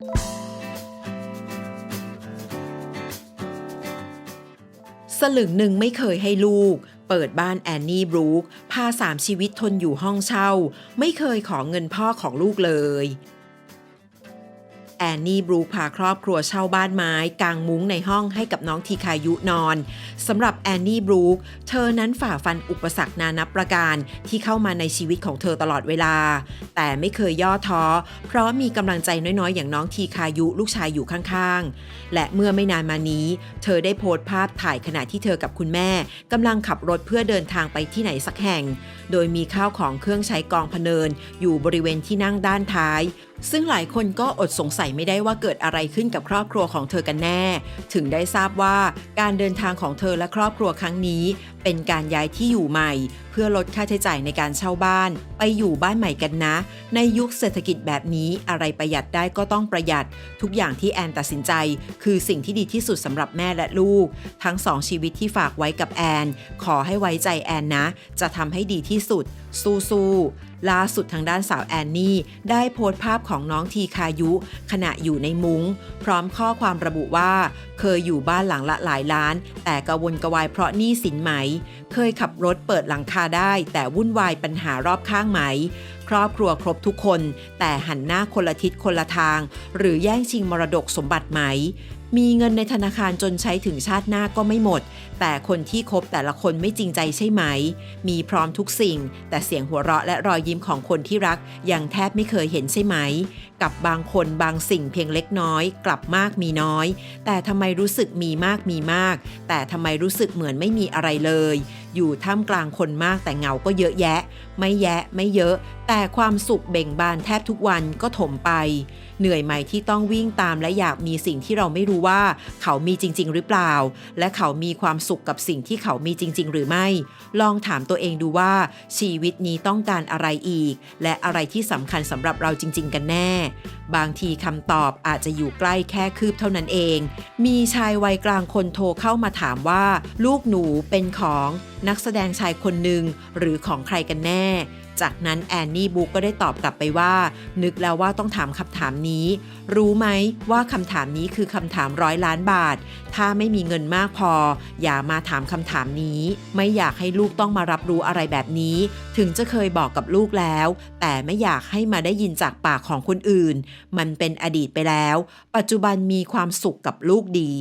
สลึงหนึ่งไม่เคยให้ลูก เปิดบ้านแอนนี่บรูคพาสามชีวิตทนอยู่ห้องเช่า ไม่เคยขอเงินพ่อของลูกเลยแอนนี่บรูคพาครอบครัวเช่าบ้านไม้กางมุ้งในห้องให้กับน้องทีคายุนอนสำหรับแอนนี่บรูคเธอนั้นฝ่าฟันอุปสรรคนานับประการที่เข้ามาในชีวิตของเธอตลอดเวลา แต่ไม่เคยย่อท้อ เพราะมีกำลังใจน้อยๆ อย่างน้องทีคายุลูกชายอยู่ข้างๆ และเมื่อไม่นานมานี้ เธอได้โพสต์ภาพถ่ายขณะที่เธอกับคุณแม่กำลังขับรถเพื่อเดินทางไปที่ไหนสักแห่ง โดยมีข้าวของเครื่องใช้กองพเนิน อยู่บริเวณที่นั่งด้านท้าย ซึ่งหลายคนก็อดสงสัยไม่ได้ว่าเกิดอะไรขึ้นกับครอบครัวของเธอกันแน่ ถึงได้ทราบว่าการเดินทางของเธอและครอบครัวครั้งนี้ เป็นการย้ายที่อยู่ใหม่ เพื่อลดค่าใช้จ่ายในการเช่าบ้าน ไปอยู่บ้านใหม่กันนะในยุคเศรษฐกิจแบบนี้อะไรประหยัดได้ก็ต้องประหยัด ทุกอย่างที่แอนตัดสินใจ คือสิ่งที่ดีที่สุดสำหรับแม่และลูก ทั้งสองชีวิตที่ฝากไว้กับแอน ขอให้ไว้ใจแอนนะ จะทำให้ดีที่สุด สู้ๆล่าสุดทางด้านสาวแอนนี่ ได้โพสต์ภาพของน้องทีคายุ ขณะอยู่ในมุง้ง พร้อมข้อความระบุว่า เคยอยู่บ้านหลังละหลายล้าน แต่กระวนกระวายเพราะหนี้สินไหม เคยขับรถเปิดหลังคาได้ แต่วุ่นวายปัญหารอบข้างไหม ครอบครัวครบทุกคน แต่หันหน้าคนละทิศคนละทาง หรือแย่งชิงมรดกสมบัติไหม มีเงินในธนาคารจนใช้ถึงชาติหน้าก็ไม่หมด แต่คนที่คบแต่ละคนไม่จริงใจใช่ไหม มีพร้อมทุกสิ่ง แต่เสียงหัวเราะและรอยยิ้มของคนที่รัก ยังแทบไม่เคยเห็นใช่ไหม กับบางคนบางสิ่งเพียงเล็กน้อย กลับมากมีน้อย แต่ทำไมรู้สึกมีมากมีมาก แต่ทำไมรู้สึกเหมือนไม่มีอะไรเลย อยู่ท่ามกลางคนมากแต่เงาก็เยอะแยะ ไม่แยะไม่เยอะ แต่ความสุขเบ่งบานแทบทุกวันก็ถมไป เหนื่อยไหมที่ต้องวิ่งตามและอยากมีสิ่งที่เราไม่รู้ว่า เขามีจริง ๆ หรือเปล่า และเขามีความสุขกับสิ่งที่เขามีจริง ๆ หรือไม่ ลองถามตัวเองดูว่า ชีวิตนี้ต้องการอะไรอีก และอะไรที่สำคัญสำหรับเราจริง ๆ กันแน่ บางทีคำตอบอาจจะอยู่ใกล้แค่คืบเท่านั้นเอง มีชายวัยกลางคนโทรเข้ามาถามว่า ลูกหนูเป็นของนักแสดงชายคนหนึ่งหรือของใครกันแน่ จากนั้นแอนนี่บุ๊กก็ได้ตอบกลับไปว่า นึกแล้วว่าต้องถามคำถามนี้ รู้ไหมว่าคำถามนี้คือคำถามร้อยล้านบาท ถ้าไม่มีเงินมากพอ อย่ามาถามคำถามนี้ ไม่อยากให้ลูกต้องมารับรู้อะไรแบบนี้ ถึงจะเคยบอกกับลูกแล้ว แต่ไม่อยากให้มาได้ยินจากปากของคนอื่น มันเป็นอดีตไปแล้ว ปัจจุบันมีความสุขกับลูกดี